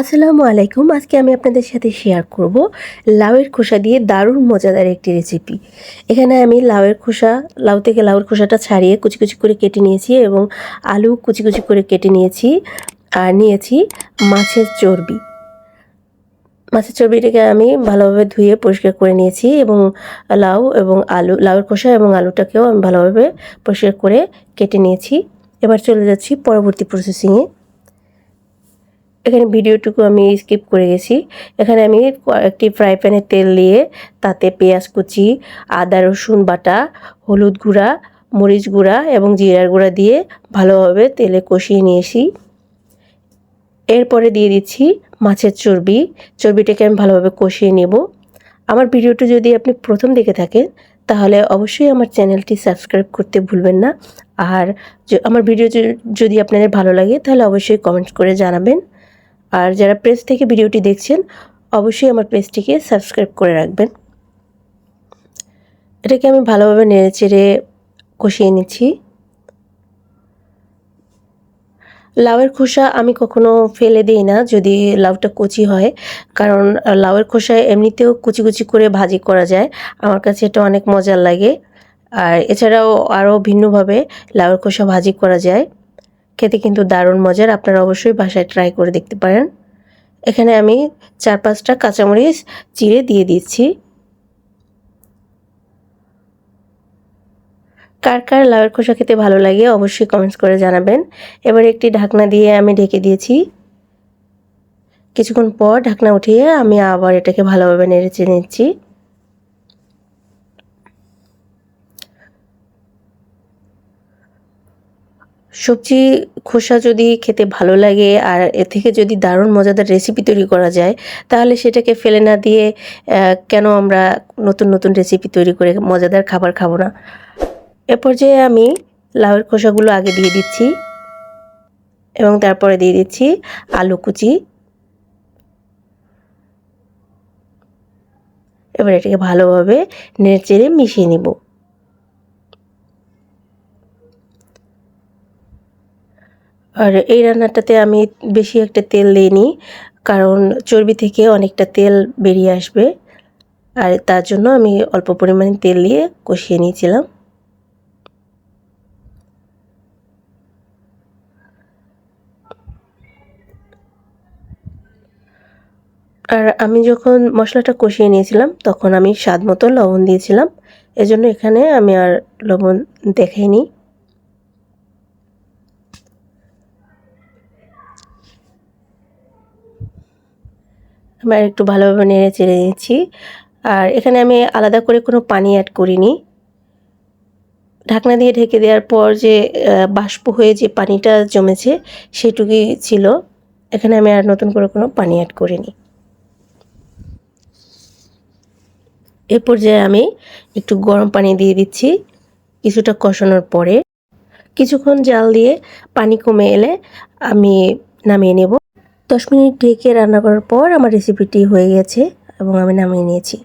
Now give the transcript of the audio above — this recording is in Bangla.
আসসালামু আলাইকুম। আজকে আমি আপনাদের সাথে শেয়ার করব লাউয়ের খোসা দিয়ে দারুণ মজাদার একটি রেসিপি এখানে আমি লাউয়ের খোসা, লাউ থেকে লাউয়ের খোসাটা ছাড়িয়ে কুচি কুচি করে কেটে নিয়েছি এবং আলু কুচি কুচি করে কেটে নিয়েছি আর নিয়েছি মাছের চর্বি। মাছের চর্বিটাকে আমি ভালোভাবে ধুয়ে পরিষ্কার করে নিয়েছি এবং লাউ এবং আলু, লাউয়ের খোসা এবং আলুটাকেও আমি ভালোভাবে পরিষ্কার করে কেটে নিয়েছি। এবার চলে যাচ্ছি পরবর্তী প্রসেসিংয়ে এখানে ভিডিওটুকু আমি স্কিপ করে গেছি। এখানে আমি একটি ফ্রাই প্যানে তেল দিয়ে তাতে পেঁয়াজ কুচি, আদা, রসুন বাটা, হলুদ গুঁড়া, মরিচ গুঁড়া এবং জিরার গুঁড়া দিয়ে ভালোভাবে তেলে কষিয়ে নিয়েছি। এরপরে দিয়ে দিচ্ছি মাছের চর্বি। চর্বিটাকে আমি ভালোভাবে কষিয়ে নেব। আমার ভিডিওটি যদি আপনি প্রথম দেখে থাকেন, তাহলে অবশ্যই আমার চ্যানেলটি সাবস্ক্রাইব করতে ভুলবেন না। আর আমার ভিডিও যদি আপনাদের ভালো লাগে, তাহলে অবশ্যই কমেন্ট করে জানাবেন। আর যারা প্রেস থেকে ভিডিওটি দেখছেন, অবশ্যই আমার পেজটিকে সাবস্ক্রাইব করে রাখবেন। এটাকে আমি ভালোভাবে নেড়ে চেড়ে কষিয়ে নিচ্ছি। লাউয়ের খোসা আমি কখনো ফেলে দিই না, যদি লাউটা কচি হয়, কারণ লাউয়ের খোসায় এমনিতেও কুচি কুচি করে ভাজি করা যায়। আমার কাছে এটা অনেক মজার লাগে। আর এছাড়াও আরও ভিন্নভাবে লাউয়ের খোসা ভাজি করা যায়। খেতে কিন্তু দারুণ মজার। আপনারা অবশ্যই বাসায় ট্রাই করে দেখতে পারেন। এখানে আমি চার পাঁচটা কাঁচামরিচ চিড়ে দিয়ে দিচ্ছি। কার কার লাউয়ের খোসা খেতে ভালো লাগে অবশ্যই কমেন্টস করে জানাবেন। এবার একটি ঢাকনা দিয়ে আমি ঢেকে দিয়েছি। কিছুক্ষণ পর ঢাকনা উঠিয়ে আমি আবার এটাকে ভালোভাবে নেড়ে চেড়ে নিচ্ছি। সবজি খোসা যদি খেতে ভালো লাগে আর এ থেকে যদি দারুণ মজাদার রেসিপি তৈরি করা যায়, তাহলে সেটাকে ফেলে না দিয়ে কেন আমরা নতুন নতুন রেসিপি তৈরি করে মজাদার খাবার খাব না? এ পর্যায়ে আমি লাউয়ের খোসাগুলো আগে দিয়ে দিচ্ছি এবং তারপরে দিয়ে দিচ্ছি আলু কুচি। এবার এটাকে ভালোভাবে নেড়ে চেড়ে মিশিয়ে নিব। আর এই রান্নাটাতে আমি বেশি একটা তেল দিইনি, কারণ চর্বি থেকে অনেকটা তেল বেরিয়ে আসবে। আর তার জন্য আমি অল্প পরিমাণে তেল দিয়ে কষিয়ে নিয়েছিলাম। আর আমি যখন মশলাটা কষিয়ে নিয়েছিলাম, তখন আমি স্বাদ মতো লবণ দিয়েছিলাম। এজন্য এখানে আমি আর লবণ দেখাইনি। এবার একটু ভালোভাবে নেড়ে চেড়ে নিয়েছি আর এখানে আমি আলাদা করে কোনো পানি অ্যাড করিনি। ঢাকনা দিয়ে ঢেকে দেওয়ার পর যে বাষ্প হয়ে যে পানিটা জমেছে, সেটুকুই ছিল। এখানে আমি আর নতুন করে কোনো পানি অ্যাড করিনি। এ পর্যায়ে আমি একটু গরম পানি দিয়ে দিচ্ছি কিছুটা কষানোর পরে। কিছুক্ষণ জাল দিয়ে পানি কমে এলে আমি নামিয়ে নেব। দশ মিনিট ঢেকে রান্না করার পর আমার রেসিপিটি হয়ে গেছে এবং আমি নামিয়ে নিয়েছি।